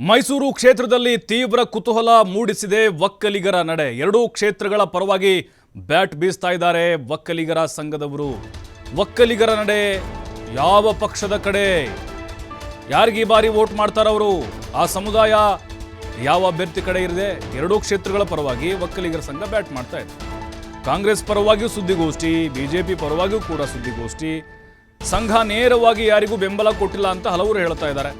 ಮೈಸೂರು ಕ್ಷೇತ್ರದಲ್ಲಿ ತೀವ್ರ ಕುತೂಹಲ ಮೂಡಿಸಿದೆ ಒಕ್ಕಲಿಗರ ನಡೆ. ಎರಡೂ ಕ್ಷೇತ್ರಗಳ ಪರವಾಗಿ ಬ್ಯಾಟ್ ಬೀಸ್ತಾ ಇದ್ದಾರೆ ಒಕ್ಕಲಿಗರ ಸಂಘದವರು. ಒಕ್ಕಲಿಗರ ನಡೆ ಯಾವ ಪಕ್ಷದ ಕಡೆ? ಯಾರಿಗೆ ಬಾರಿ ವೋಟ್ ಮಾಡ್ತಾರವರು ಆ ಸಮುದಾಯ ಯಾವ ಅಭ್ಯರ್ಥಿ ಕಡೆ ಇರಿದೆ ಎರಡೂ ಕ್ಷೇತ್ರಗಳ ಪರವಾಗಿ ಒಕ್ಕಲಿಗರ ಸಂಘ ಬ್ಯಾಟ್ ಮಾಡ್ತಾ ಇದೆ. ಕಾಂಗ್ರೆಸ್ ಪರವಾಗಿಯೂ ಸುದ್ದಿಗೋಷ್ಠಿ, ಬಿಜೆಪಿ ಪರವಾಗಿಯೂ ಕೂಡ ಸುದ್ದಿಗೋಷ್ಠಿ. ಸಂಘ ನೇರವಾಗಿ ಯಾರಿಗೂ ಬೆಂಬಲ ಕೊಟ್ಟಿಲ್ಲ ಅಂತ ಹಲವರು ಹೇಳ್ತಾ ಇದ್ದಾರೆ.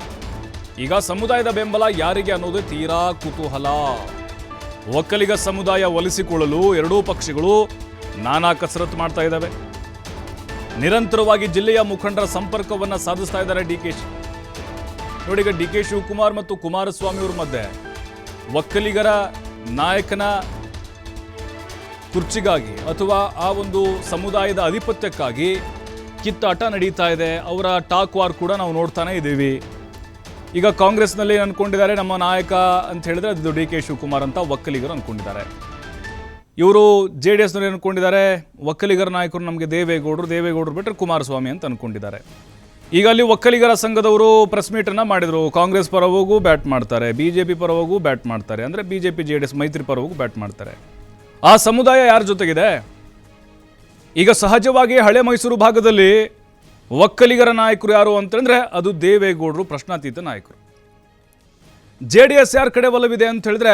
ಈಗ ಸಮುದಾಯದ ಬೆಂಬಲ ಯಾರಿಗೆ ಅನ್ನೋದು ತೀರಾ ಕುತೂಹಲ. ಒಕ್ಕಲಿಗ ಸಮುದಾಯ ಒಲಿಸಿಕೊಳ್ಳಲು ಎರಡೂ ಪಕ್ಷಗಳು ನಾನಾ ಕಸರತ್ತು ಮಾಡ್ತಾ ಇದ್ದಾವೆ. ನಿರಂತರವಾಗಿ ಜಿಲ್ಲೆಯ ಮುಖಂಡರ ಸಂಪರ್ಕವನ್ನು ಸಾಧಿಸ್ತಾ ಇದ್ದಾರೆ ಡಿ ಕೆ ಶಿ. ನೋಡಿ ಈಗ ಡಿ ಕೆ ಶಿವಕುಮಾರ್ ಮತ್ತು ಕುಮಾರಸ್ವಾಮಿ ಅವ್ರ ಮಧ್ಯೆ ಒಕ್ಕಲಿಗರ ನಾಯಕನ ಕುರ್ಚಿಗಾಗಿ ಅಥವಾ ಆ ಒಂದು ಸಮುದಾಯದ ಆಧಿಪತ್ಯಕ್ಕಾಗಿ ಕಿತ್ತಾಟ ನಡೀತಾ ಇದೆ. ಅವರ ಟಾಕ್ ವಾರ್ ಕೂಡ ನಾವು ನೋಡ್ತಾನೆ ಇದ್ದೀವಿ. ಈಗ ಕಾಂಗ್ರೆಸ್ನಲ್ಲಿ ಏನು ಅನ್ಕೊಂಡಿದ್ದಾರೆ? ನಮ್ಮ ನಾಯಕ ಅಂತ ಹೇಳಿದ್ರೆ ಅದು ಡಿ ಕೆ ಶಿವಕುಮಾರ್ ಅಂತ ಒಕ್ಕಲಿಗರು ಅಂದ್ಕೊಂಡಿದ್ದಾರೆ ಇವರು ಜೆ ಡಿ ಎಸ್ನವ್ರು ಅಂದ್ಕೊಂಡಿದ್ದಾರೆ ಒಕ್ಕಲಿಗರ ನಾಯಕರು ನಮಗೆ ದೇವೇಗೌಡರು ದೇವೇಗೌಡರು ಬಿಟ್ಟರೆ ಕುಮಾರಸ್ವಾಮಿ ಅಂತ ಅನ್ಕೊಂಡಿದ್ದಾರೆ. ಈಗ ಅಲ್ಲಿ ಒಕ್ಕಲಿಗರ ಸಂಘದವರು ಪ್ರೆಸ್ ಮೀಟನ್ನು ಮಾಡಿದರು. ಕಾಂಗ್ರೆಸ್ ಪರವಾಗೂ ಬ್ಯಾಟ್ ಮಾಡ್ತಾರೆ. ಬಿ ಜೆ ಪಿ ಪರವಾಗೂ ಬ್ಯಾಟ್ ಮಾಡ್ತಾರೆ. ಅಂದರೆ B J P, J D S ಮೈತ್ರಿ ಪರವಾಗೂ ಬ್ಯಾಟ್ ಮಾಡ್ತಾರೆ. ಆ ಸಮುದಾಯ ಯಾರ ಜೊತೆಗಿದೆ? ಈಗ ಸಹಜವಾಗಿ ಹಳೆ ಮೈಸೂರು ಭಾಗದಲ್ಲಿ ಒಕ್ಕಲಿಗರ ನಾಯಕರು ಯಾರು ಅಂತಂದ್ರೆ ಅದು ದೇವೇಗೌಡರು, ಪ್ರಶ್ನಾತೀತ ನಾಯಕರು. ಜೆ ಡಿ ಎಸ್ ಯಾರ ಕಡೆ ಒಲವಿದೆ ಅಂತ ಹೇಳಿದ್ರೆ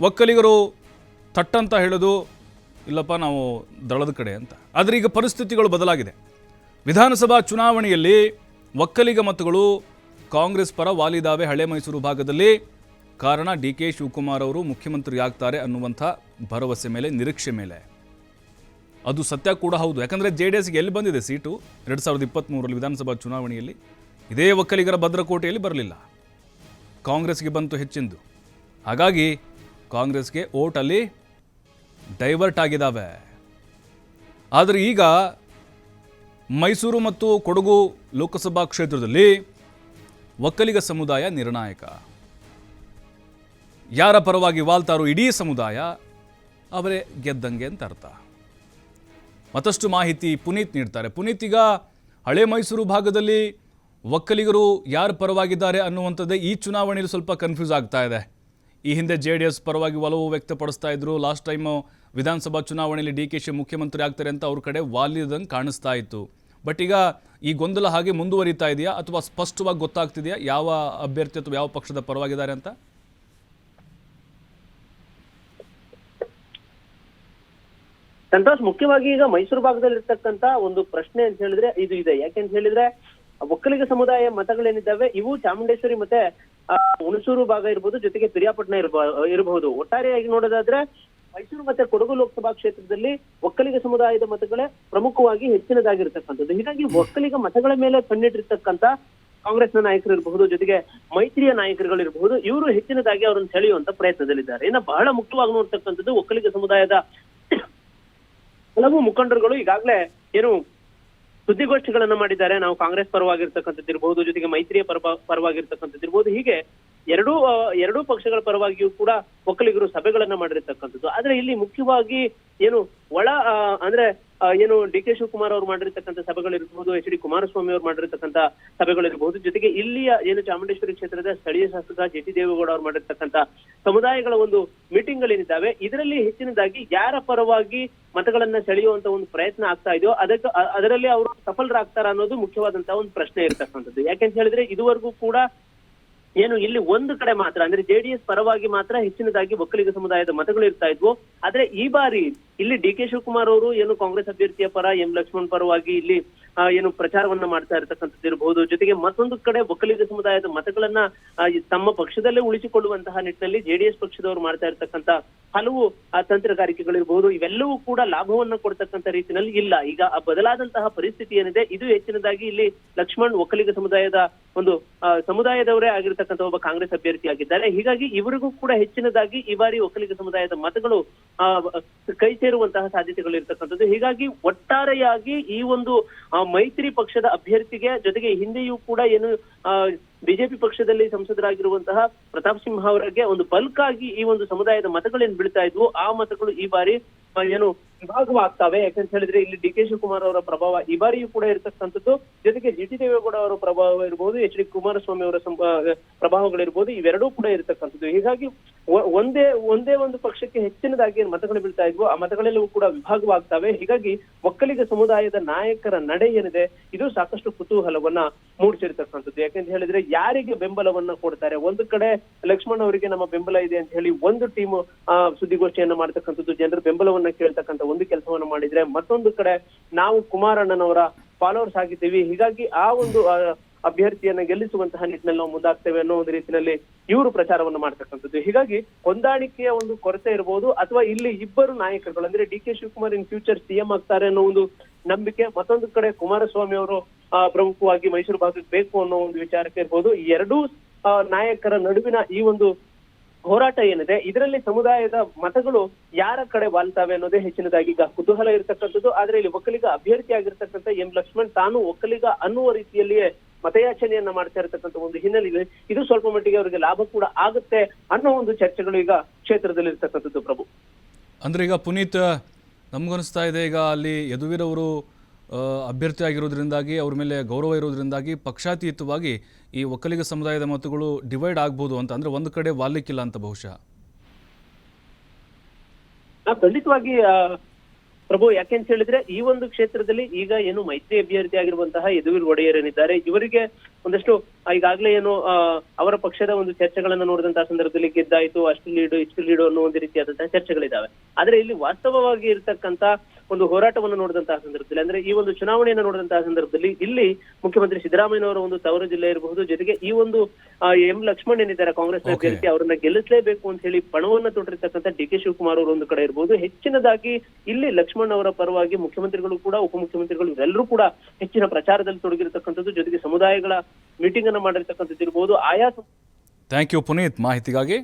ಒಕ್ಕಲಿಗರು ತಟ್ಟಂತ ಹೇಳೋದು, ಇಲ್ಲಪ್ಪ ನಾವು ದಳದ ಕಡೆ ಅಂತ. ಆದರೆ ಈಗ ಪರಿಸ್ಥಿತಿಗಳು ಬದಲಾಗಿದೆ. ವಿಧಾನಸಭಾ ಚುನಾವಣೆಯಲ್ಲಿ ಒಕ್ಕಲಿಗ ಮತಗಳು ಕಾಂಗ್ರೆಸ್ ಪರ ವಾಲಿದಾವೆ ಹಳೆ ಮೈಸೂರು ಭಾಗದಲ್ಲಿ. ಕಾರಣ ಡಿ ಕೆ ಶಿವಕುಮಾರ್ ಅವರು ಮುಖ್ಯಮಂತ್ರಿ ಆಗ್ತಾರೆ ಅನ್ನುವಂಥ ಭರವಸೆ ಮೇಲೆ, ನಿರೀಕ್ಷೆ ಮೇಲೆ. ಅದು ಸತ್ಯ ಕೂಡ ಹೌದು. ಯಾಕಂದರೆ ಜೆ ಡಿ ಎಸ್ಗೆ ಎಲ್ಲಿ ಬಂದಿದೆ ಸೀಟು? ಎರಡು ಸಾವಿರದ ವಿಧಾನಸಭಾ ಚುನಾವಣೆಯಲ್ಲಿ ಇದೇ ಒಕ್ಕಲಿಗರ ಭದ್ರಕೋಟೆಯಲ್ಲಿ ಬರಲಿಲ್ಲ. ಕಾಂಗ್ರೆಸ್ಗೆ ಬಂತು ಹೆಚ್ಚಿಂದು. ಹಾಗಾಗಿ ಕಾಂಗ್ರೆಸ್ಗೆ ಓಟಲ್ಲಿ ಡೈವರ್ಟ್ ಆಗಿದ್ದಾವೆ. ಆದರೆ ಈಗ ಮೈಸೂರು ಮತ್ತು ಕೊಡಗು ಲೋಕಸಭಾ ಕ್ಷೇತ್ರದಲ್ಲಿ ಒಕ್ಕಲಿಗ ಸಮುದಾಯ ನಿರ್ಣಾಯಕ. ಯಾರ ಪರವಾಗಿ ವಾಲ್ತಾರೋ ಇಡೀ ಸಮುದಾಯ ಅವರೇ ಗೆದ್ದಂಗೆ ಅಂತ ಅರ್ಥ. ಮತ್ತಷ್ಟು ಮಾಹಿತಿ ಪುನೀತ್ ನೀಡ್ತಾರೆ. ಪುನೀತ್ ಈಗ ಹಳೆ ಮೈಸೂರು ಭಾಗದಲ್ಲಿ ಒಕ್ಕಲಿಗರು ಯಾರು ಪರವಾಗಿದ್ದಾರೆ ಅನ್ನುವಂಥದ್ದೇ ಈ ಚುನಾವಣೆಯಲ್ಲಿ ಸ್ವಲ್ಪ ಕನ್ಫ್ಯೂಸ್ ಆಗ್ತಾ ಇದೆ. ಈ ಹಿಂದೆ ಜೆ ಡಿ ಎಸ್ ಪರವಾಗಿ ಒಲವು ವ್ಯಕ್ತಪಡಿಸ್ತಾ ಇದ್ರು. ಲಾಸ್ಟ್ ಟೈಮು ವಿಧಾನಸಭಾ ಚುನಾವಣೆಯಲ್ಲಿ ಡಿ ಕೆ ಶಿ ಮುಖ್ಯಮಂತ್ರಿ ಆಗ್ತಾರೆ ಅಂತ ಅವ್ರ ಕಡೆ ವಾಲಿದಂಗೆ ಕಾಣಿಸ್ತಾ ಇತ್ತು. ಬಟ್ ಈಗ ಈ ಗೊಂದಲ ಹಾಗೆ ಮುಂದುವರಿತಾ ಇದೆಯಾ ಅಥವಾ ಸ್ಪಷ್ಟವಾಗಿ ಗೊತ್ತಾಗ್ತಿದೆಯಾ? ಯಾವ ಅಭ್ಯರ್ಥಿ ಅಥವಾ ಯಾವ ಪಕ್ಷದ ಪರವಾಗಿದ್ದಾರೆ ಅಂತ? ಸಂತೋಷ್ ಮುಖ್ಯವಾಗಿ ಈಗ ಮೈಸೂರು ಭಾಗದಲ್ಲಿ ಇರ್ತಕ್ಕಂತ ಒಂದು ಪ್ರಶ್ನೆ ಅಂತ ಹೇಳಿದ್ರೆ ಇದು ಇದೆ. ಯಾಕೆಂತ ಹೇಳಿದ್ರೆ, ಒಕ್ಕಲಿಗ ಸಮುದಾಯ ಮತಗಳೇನಿದ್ದಾವೆ, ಇವು ಚಾಮುಂಡೇಶ್ವರಿ ಮತ್ತೆ ಹುಣಸೂರು ಭಾಗ ಇರ್ಬೋದು, ಜೊತೆಗೆ ಪಿರಿಯಾಪಟ್ಟಣ ಇರ್ಬ- ಇರಬಹುದು. ಒಟ್ಟಾರೆಯಾಗಿ ನೋಡೋದಾದ್ರೆ, ಮೈಸೂರು ಮತ್ತೆ ಕೊಡಗು ಲೋಕಸಭಾ ಕ್ಷೇತ್ರದಲ್ಲಿ ಒಕ್ಕಲಿಗ ಸಮುದಾಯದ ಮತಗಳೇ ಪ್ರಮುಖವಾಗಿ ಹೆಚ್ಚಿನದಾಗಿರ್ತಕ್ಕಂಥದ್ದು. ಹೀಗಾಗಿ ಒಕ್ಕಲಿಗ ಮತಗಳ ಮೇಲೆ ಕಣ್ಣಿಟ್ಟಿರ್ತಕ್ಕಂತ ಕಾಂಗ್ರೆಸ್ನ ನಾಯಕರು ಇರಬಹುದು, ಜೊತೆಗೆ ಮೈತ್ರಿಯ ನಾಯಕರುಗಳು ಇರಬಹುದು, ಇವರು ಹೆಚ್ಚಿನದಾಗಿ ಅವರನ್ನು ಸೆಳೆಯುವಂತ ಪ್ರಯತ್ನದಲ್ಲಿದ್ದಾರೆ. ಇನ್ನು ಬಹಳ ಮುಖ್ಯವಾಗಿ ನೋಡ್ತಕ್ಕಂಥದ್ದು ಒಕ್ಕಲಿಗ ಸಮುದಾಯದ ಹಲವು ಮುಖಂಡರುಗಳು ಈಗಾಗಲೇ ಏನು ಸುದ್ದಿಗೋಷ್ಠಿಗಳನ್ನ ಮಾಡಿದ್ದಾರೆ. ನಾವು ಕಾಂಗ್ರೆಸ್ ಪರವಾಗಿರ್ತಕ್ಕಂಥದ್ದು ಇರ್ಬೋದು ಜೊತೆಗೆ ಮೈತ್ರಿಯ ಪರ ಪರವಾಗಿರ್ತಕ್ಕಂಥದ್ದು ಇರ್ಬೋದು ಹೀಗೆ ಎರಡೂ ಎರಡೂ ಪಕ್ಷಗಳ ಪರವಾಗಿಯೂ ಕೂಡ ಒಕ್ಕಲಿಗರು ಸಭೆಗಳನ್ನ ಮಾಡಿರ್ತಕ್ಕಂಥದ್ದು. ಆದ್ರೆ ಇಲ್ಲಿ ಮುಖ್ಯವಾಗಿ ಏನು ಒಳ ಅಂದ್ರೆ ಏನು ಡಿ ಕೆ ಶಿವಕುಮಾರ್ ಅವರು ಮಾಡಿರ್ತಕ್ಕಂಥ ಸಭೆಗಳಿರ್ಬೋದು ಎಚ್ ಡಿ ಕುಮಾರಸ್ವಾಮಿ ಅವರು ಮಾಡಿರ್ತಕ್ಕಂಥ ಸಭೆಗಳಿರ್ಬಹುದು ಜೊತೆಗೆ ಇಲ್ಲಿಯ ಏನು ಚಾಮುಂಡೇಶ್ವರಿ ಕ್ಷೇತ್ರದ ಸ್ಥಳೀಯ ಶಾಸಕ ಜೆ ಟಿ ದೇವೇಗೌಡ ಅವರು ಮಾಡಿರ್ತಕ್ಕಂಥ ಸಮುದಾಯಗಳ ಒಂದು ಮೀಟಿಂಗ್ ಗಳೇನಿದ್ದಾವೆ ಇದರಲ್ಲಿ ಹೆಚ್ಚಿನದಾಗಿ ಯಾರ ಪರವಾಗಿ ಮತಗಳನ್ನ ಸೆಳೆಯುವಂತ ಒಂದು ಪ್ರಯತ್ನ ಆಗ್ತಾ ಇದೆಯೋ, ಅದಕ್ಕೆ, ಅದರಲ್ಲಿ ಅವರು ಸಫಲರಾಗ್ತಾರ ಅನ್ನೋದು ಮುಖ್ಯವಾದಂತಹ ಒಂದು ಪ್ರಶ್ನೆ ಇರ್ತಕ್ಕಂಥದ್ದು. ಯಾಕೆಂತ ಹೇಳಿದ್ರೆ ಇದುವರೆಗೂ ಕೂಡ ಏನು ಇಲ್ಲಿ ಒಂದು ಕಡೆ ಮಾತ್ರ, ಅಂದ್ರೆ ಜೆಡಿಎಸ್ ಪರವಾಗಿ ಮಾತ್ರ ಹೆಚ್ಚಿನದಾಗಿ ಒಕ್ಕಲಿಗ ಸಮುದಾಯದ ಮತಗಳು ಇರ್ತಾ ಇದ್ವು. ಆದ್ರೆ ಈ ಬಾರಿ ಇಲ್ಲಿ ಡಿ ಕೆ ಶಿವಕುಮಾರ್ ಅವರು ಏನು ಕಾಂಗ್ರೆಸ್ ಅಭ್ಯರ್ಥಿಯ ಪರ, ಎಂ ಲಕ್ಷ್ಮಣ್ ಪರವಾಗಿ ಇಲ್ಲಿ ಏನು ಪ್ರಚಾರವನ್ನ ಮಾಡ್ತಾ ಇರತಕ್ಕಂಥದ್ದು ಇರಬಹುದು ಜೊತೆಗೆ ಮತ್ತೊಂದು ಕಡೆ ಒಕ್ಕಲಿಗ ಸಮುದಾಯದ ಮತಗಳನ್ನ ತಮ್ಮ ಪಕ್ಷದಲ್ಲೇ ಉಳಿಸಿಕೊಳ್ಳುವಂತಹ ನಿಟ್ಟಿನಲ್ಲಿ ಜೆಡಿಎಸ್ ಪಕ್ಷದವರು ಮಾಡ್ತಾ ಇರತಕ್ಕಂತ ಹಲವು ತಂತ್ರಗಾರಿಕೆಗಳಿರ್ಬಹುದು ಇವೆಲ್ಲವೂ ಕೂಡ ಲಾಭವನ್ನು ಕೊಡ್ತಕ್ಕಂಥ ರೀತಿಯಲ್ಲಿ ಇಲ್ಲ. ಈಗ ಬದಲಾದಂತಹ ಪರಿಸ್ಥಿತಿ ಏನಿದೆ, ಇದು ಹೆಚ್ಚಿನದಾಗಿ ಇಲ್ಲಿ ಲಕ್ಷ್ಮಣ್ ಒಕ್ಕಲಿಗ ಸಮುದಾಯದ ಒಂದು ಸಮುದಾಯದವರೇ ಆಗಿರ್ತಕ್ಕಂಥ ಒಬ್ಬ ಕಾಂಗ್ರೆಸ್ ಅಭ್ಯರ್ಥಿಯಾಗಿದ್ದಾರೆ. ಹೀಗಾಗಿ ಇವರಿಗೂ ಕೂಡ ಹೆಚ್ಚಿನದಾಗಿ ಈ ಬಾರಿ ಒಕ್ಕಲಿಗ ಸಮುದಾಯದ ಮತಗಳು ಕೈ ಸೇರುವಂತಹ ಸಾಧ್ಯತೆಗಳು ಇರ್ತಕ್ಕಂಥದ್ದು. ಹೀಗಾಗಿ ಒಟ್ಟಾರೆಯಾಗಿ ಈ ಒಂದು ಮೈತ್ರಿ ಪಕ್ಷದ ಅಭ್ಯರ್ಥಿಗೆ ಜೊತೆಗೆ ಹಿಂದೆಯೂ ಕೂಡ ಏನು ಬಿಜೆಪಿ ಪಕ್ಷದಲ್ಲಿ ಸಂಸದರಾಗಿರುವಂತಹ ಪ್ರತಾಪ್ ಸಿಂಹ ಅವರಿಗೆ ಒಂದು ಬಲ್ಕ್ ಆಗಿ ಈ ಒಂದು ಸಮುದಾಯದ ಮತಗಳೇನು ಬೀಳ್ತಾ ಇದ್ವು, ಆ ಮತಗಳು ಈ ಬಾರಿ ಏನು ವಿಭಾಗವಾಗ್ತವೆ? ಯಾಕಂತ ಹೇಳಿದ್ರೆ ಇಲ್ಲಿ ಡಿ ಕೆ ಶಿವಕುಮಾರ್ ಅವರ ಪ್ರಭಾವ ಈ ಬಾರಿಯೂ ಕೂಡ ಇರತಕ್ಕಂಥದ್ದು. ಜೊತೆಗೆ ಜಿ ಟಿ ದೇವೇಗೌಡ ಅವರ ಪ್ರಭಾವ ಇರ್ಬೋದು, ಎಚ್ ಡಿ ಕುಮಾರಸ್ವಾಮಿ ಅವರ ಪ್ರಭಾವಗಳಿರ್ಬೋದು, ಇವೆರಡೂ ಕೂಡ ಇರತಕ್ಕಂಥದ್ದು. ಹೀಗಾಗಿ ಒಂದೇ ಒಂದೇ ಒಂದು ಪಕ್ಷಕ್ಕೆ ಹೆಚ್ಚಿನದಾಗಿ ಮತಗಳು ಬೀಳ್ತಾ ಇದ್ವು, ಆ ಮತಗಳೆಲ್ಲವೂ ಕೂಡ ವಿಭಾಗವಾಗ್ತವೆ. ಹೀಗಾಗಿ ಒಕ್ಕಲಿಗ ಸಮುದಾಯದ ನಾಯಕರ ನಡೆ ಏನಿದೆ, ಇದು ಸಾಕಷ್ಟು ಕುತೂಹಲವನ್ನ ಮೂಡಿಸಿರ್ತಕ್ಕಂಥದ್ದು. ಯಾಕಂತ ಹೇಳಿದ್ರೆ ಯಾರಿಗೆ ಬೆಂಬಲವನ್ನ ಕೊಡ್ತಾರೆ? ಒಂದು ಕಡೆ ಲಕ್ಷ್ಮಣ್ ಅವರಿಗೆ ನಮ್ಮ ಬೆಂಬಲ ಇದೆ ಅಂತ ಹೇಳಿ ಒಂದು ಟೀಮ್ ಸುದ್ದಿಗೋಷ್ಠಿಯನ್ನ ಮಾಡ್ತಕ್ಕಂಥದ್ದು. ಜನರ ಬೆಂಬಲವನ್ನ ಕೇಳ್ತಕ್ಕಂಥ ಒಂದು ಕೆಲಸವನ್ನ ಮಾಡಿದ್ರೆ ಮತ್ತೊಂದು ಕಡೆ ನಾವು ಕುಮಾರಣ್ಣನವರ ಫಾಲೋವರ್ಸ್ ಆಗಿದ್ದೀವಿ. ಹೀಗಾಗಿ ಆ ಒಂದು ಅಭ್ಯರ್ಥಿಯನ್ನ ಗೆಲ್ಲಿಸುವಂತಹ ನಿಟ್ಟಿನಲ್ಲಿ ನಾವು ಮುಂದಾಗ್ತೇವೆ ಅನ್ನೋ ಒಂದು ರೀತಿಯಲ್ಲಿ ಇವರು ಪ್ರಚಾರವನ್ನು ಮಾಡ್ತಕ್ಕಂಥದ್ದು. ಹೀಗಾಗಿ ಹೊಂದಾಣಿಕೆಯ ಒಂದು ಕೊರತೆ ಇರಬಹುದು ಅಥವಾ ಇಲ್ಲಿ ಇಬ್ಬರು ನಾಯಕರುಗಳು, ಅಂದ್ರೆ D K Shivakumar in future CM ಆಗ್ತಾರೆ ಅನ್ನೋ ಒಂದು ನಂಬಿಕೆ, ಮತ್ತೊಂದು ಕಡೆ ಕುಮಾರಸ್ವಾಮಿ ಅವರು ಪ್ರಮುಖವಾಗಿ ಮೈಸೂರು ಭಾಗಕ್ಕೆ ಬೇಕು ಅನ್ನೋ ಒಂದು ವಿಚಾರಕ್ಕೆ ಇರ್ಬೋದು. ಎರಡೂ ನಾಯಕರ ನಡುವಿನ ಈ ಒಂದು ಹೋರಾಟ ಏನಿದೆ, ಇದರಲ್ಲಿ ಸಮುದಾಯದ ಮತಗಳು ಯಾರ ಕಡೆ ವಾಲ್ತಾವೆ ಅನ್ನೋದೇ ಹೆಚ್ಚಿನದಾಗಿ ಈಗ ಕುತೂಹಲ ಇರತಕ್ಕಂಥದ್ದು. ಆದ್ರೆ ಇಲ್ಲಿ ಒಕ್ಕಲಿಗ ಅಭ್ಯರ್ಥಿ ಆಗಿರ್ತಕ್ಕಂಥ ಎಂ ಲಕ್ಷ್ಮಣ್ ತಾನು ಒಕ್ಕಲಿಗ ಅನ್ನುವ ರೀತಿಯಲ್ಲಿಯೇ ಮತಯಾಚನೆಯನ್ನ ಮಾಡ್ತಾ ಇರತಕ್ಕಂಥ ಒಂದು ಹಿನ್ನೆಲೆ ಇದೆ ಇದು ಸ್ವಲ್ಪ ಮಟ್ಟಿಗೆ ಅವರಿಗೆ ಲಾಭ ಕೂಡ ಆಗುತ್ತೆ ಅನ್ನೋ ಒಂದು ಚರ್ಚೆಗಳು ಈಗ ಕ್ಷೇತ್ರದಲ್ಲಿ ಇರ್ತಕ್ಕಂಥದ್ದು ಪ್ರಭು. ಅಂದ್ರೆ ಈಗ ಪುನೀತ್, ನಮ್ಗನಿಸ್ತಾ ಇದೆ, ಈಗ ಅಲ್ಲಿ ಯದುವೀರವರು ಆ, ಅಭ್ಯರ್ಥಿ ಆಗಿರೋದ್ರಿಂದಾಗಿ ಅವ್ರ ಮೇಲೆ ಗೌರವ ಇರೋದ್ರಿಂದಾಗಿ ಪಕ್ಷಾತೀತವಾಗಿ ಈ ಒಕ್ಕಲಿಗ ಸಮುದಾಯದ ಮತಗಳು ಡಿವೈಡ್ ಆಗ್ಬೋದು ಅಂತ ಅಂದ್ರೆ ಒಂದು ಕಡೆ ವಾಲಿಕ್ಕಿಲ್ಲ ಅಂತ ಬಹುಶಃ. ಖಂಡಿತವಾಗಿ ಪ್ರಭು ಯಾಕೆಂತ ಹೇಳಿದ್ರೆ ಈ ಒಂದು ಕ್ಷೇತ್ರದಲ್ಲಿ ಈಗ ಏನು ಮೈತ್ರಿ ಅಭ್ಯರ್ಥಿ ಆಗಿರುವಂತಹ ಯದುವೀರ್ ಒಡೆಯರ್ ಏನಿದ್ದಾರೆ ಇವರಿಗೆ ಒಂದಷ್ಟು ಈಗಾಗಲೇ ಏನು ಅವರ ಪಕ್ಷದ ಒಂದು ಚರ್ಚೆಗಳನ್ನ ನೋಡಿದಂತಹ ಸಂದರ್ಭದಲ್ಲಿ ಗೆದ್ದಾಯ್ತು ಅಷ್ಟು ಲೀಡು ಇಷ್ಟು ಲೀಡು ಅನ್ನೋ ಒಂದು ರೀತಿಯಾದಂತಹ ಚರ್ಚೆಗಳಿದಾವೆ. ಆದ್ರೆ ಇಲ್ಲಿ ವಾಸ್ತವವಾಗಿ ಇರ್ತಕ್ಕಂತ ಒಂದು ಹೋರಾಟವನ್ನು ನೋಡಿದಂತಹ ಸಂದರ್ಭದಲ್ಲಿ ಅಂದ್ರೆ ಈ ಒಂದು ಚುನಾವಣೆಯನ್ನು ನೋಡಿದಂತಹ ಸಂದರ್ಭದಲ್ಲಿ ಇಲ್ಲಿ ಮುಖ್ಯಮಂತ್ರಿ ಸಿದ್ದರಾಮಯ್ಯನವರ ಒಂದು ತವರು ಜಿಲ್ಲೆ ಇರಬಹುದು ಜೊತೆಗೆ ಈ ಒಂದು ಎಂ ಲಕ್ಷ್ಮಣ್ ಏನಿದ್ದಾರೆ ಕಾಂಗ್ರೆಸ್. ಅಭ್ಯರ್ಥಿ ಅವರನ್ನ ಗೆಲ್ಲಿಸಲೇಬೇಕು ಅಂತ ಹೇಳಿ ಪಣವನ್ನ ತೊಟ್ಟಿರ್ತಕ್ಕಂಥ ಡಿ ಕೆ ಶಿವಕುಮಾರ್ ಅವರು ಒಂದು ಕಡೆ ಇರಬಹುದು. ಹೆಚ್ಚಿನದಾಗಿ ಇಲ್ಲಿ ಲಕ್ಷ್ಮಣ್ ಅವರ ಪರವಾಗಿ ಮುಖ್ಯಮಂತ್ರಿಗಳು ಕೂಡ ಉಪಮುಖ್ಯಮಂತ್ರಿಗಳು ಇವರೆಲ್ಲರೂ ಕೂಡ ಹೆಚ್ಚಿನ ಪ್ರಚಾರದಲ್ಲಿ ತೊಡಗಿರತಕ್ಕಂಥದ್ದು ಜೊತೆಗೆ ಸಮುದಾಯಗಳ ಮೀಟಿಂಗ್ ಅನ್ನು ಮಾಡಿರ್ತಕ್ಕಂಥದ್ದು ಇರಬಹುದು. ಆಯಾ ಥ್ಯಾಂಕ್ ಯು ಪುನೀತ್ ಮಾಹಿತಿಗಾಗಿ